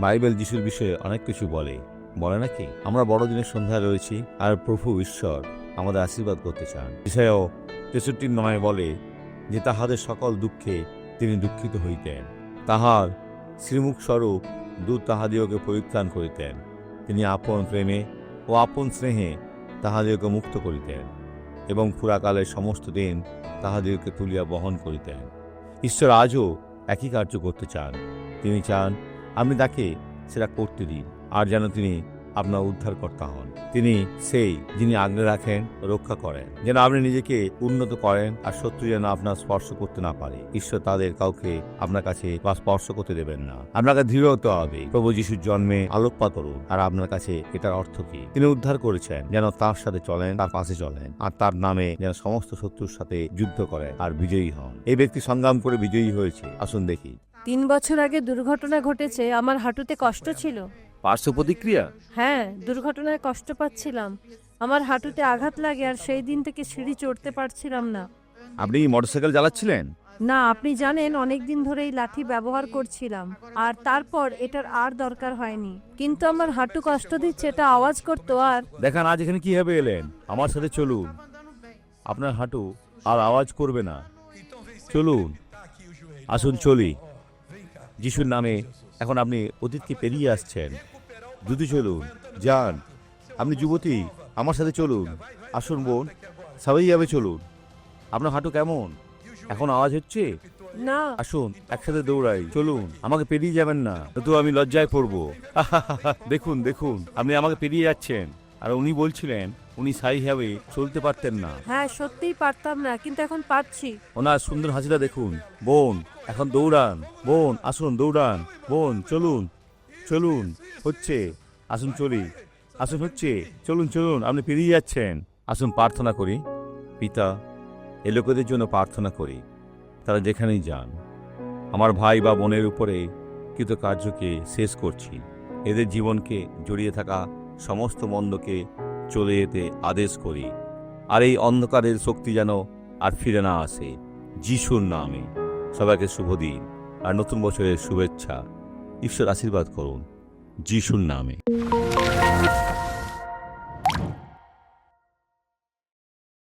Bible যিশুর বিষয়ে অনেক কিছু বলে। বলে নাকি? আমরা বড়দিনের সন্ধ্যায় রয়েছি আর প্রভু ঈশ্বর আমাদের আশীর্বাদ করতে চান। বিষয়েও তেষট্টি নয় বলে যে তাহাদের সকল দুঃখে তিনি দুঃখিত হইতেন। তাহার শ্রীমুখ স্বরূপ দূত তাহাদিওকে পরিত্রাণ করিতেন। তিনি আপন প্রেমে ও আপন স্নেহে তাহাদিওকে মুক্ত করিতেন এবং পুরাকালের সমস্ত দিন তাহাদিওকে তুলিয়া বহন করিতেন। ঈশ্বর আজও একই কার্য করতে চান। তিনি চান আপনি তাকে সেটা করতে দিন আর যেন তিনি আপনার উদ্ধারকর্তা হন। তিনি সেই যিনি আগ্নে রাখেন, রক্ষা করেন। যেন আপনি নিজেকে উন্নত করেন, আর শত্রু যেন আপনার স্পর্শ করতে না পারে। ঈশ্বর তাদের কাউকে আপনার কাছে বা স্পর্শ করতে দেবেন না। আপনাকে দৃঢ় হতে হবে। প্রভু যিশুর জন্মে আলোকপাত করুন, আর আপনার কাছে এটার অর্থ কি? তিনি উদ্ধার করেছেন, যেন তার সাথে চলেন, তার পাশে চলেন, আর তার নামে যেন সমস্ত শত্রুর সাথে যুদ্ধ করেন, আর বিজয়ী হন। এই ব্যক্তি সংগ্রাম করে বিজয়ী হয়েছে। আসুন দেখি। তিন বছর আগে দুর্ঘটনা ঘটেছে আমার হাঁটুতে কষ্ট ছিল। পার্শ্ব প্রতিক্রিয়া? হ্যাঁ দুর্ঘটনায় কষ্ট পাচ্ছিলাম। আমার হাঁটুতে আঘাত লাগে আর সেই দিন থেকে সিঁড়ি চড়তে পারছিলাম না। আপনি মোটরসাইকেল চালাচ্ছিলেন? না আপনি জানেন অনেক দিন ধরে এই লাঠি ব্যবহার করছিলাম আর তারপর এটার আর দরকার হয়নি। কিন্তু আমার হাঁটু কষ্ট দিচ্ছে এটা আওয়াজ করতো আর দেখান আজ এখানে কীভাবে এলেন? আমার সাথে চলুন। আপনার হাঁটু আর আওয়াজ করবে না। চলুন। আসুন চলি। যিশুর নামে এখন আপনি অতীতকে পেরিয়ে আসছেন। দ্রুত চলুন যান। আপনি যুবতী আমার সাথে চলুন। আসুন বোন সবাই যাবে চলুন। আপনার হাঁটু কেমন? এখন আওয়াজ হচ্ছে? না। আসুন একসাথে দৌড়াই। চলুন আমাকে পেরিয়ে যাবেন না। তো আমি লজ্জায় পড়ব। দেখুন দেখুন আপনি আমাকে পেরিয়ে যাচ্ছেন। আর উনি বলছিলেন উনি সাইভাবে চলতে পারতেন না। হ্যাঁ সত্যিই পারতাম না কিন্তু এখন পারছি। ওনার সুন্দর হাসিটা দেখুন। বোন এখন দৌড়ান। বোন আসুন দৌড়ান। বোন চলুন চলুন হচ্ছে আসুন চলি। আসুন হচ্ছে চলুন চলুন আপনি পেরিয়ে যাচ্ছেন। আসুন প্রার্থনা করি। পিতা এ লোকেদের জন্য প্রার্থনা করি। তারা যেখানেই যান। আমার ভাই বা বোনের উপরে কৃত কার্যকে শেষ করছি। এদের জীবনকে জড়িয়ে থাকা সমস্ত মন্দকে চলে যেতে আদেশ করি, আর এই অন্ধকারের শক্তি যেন আর ফিরে না আসে, যিশুর নামে। সবাইকে শুভ দিন, আর নতুন বছরের শুভেচ্ছা। ঈশ্বর আশীর্বাদ করুন, যিশুর নামে।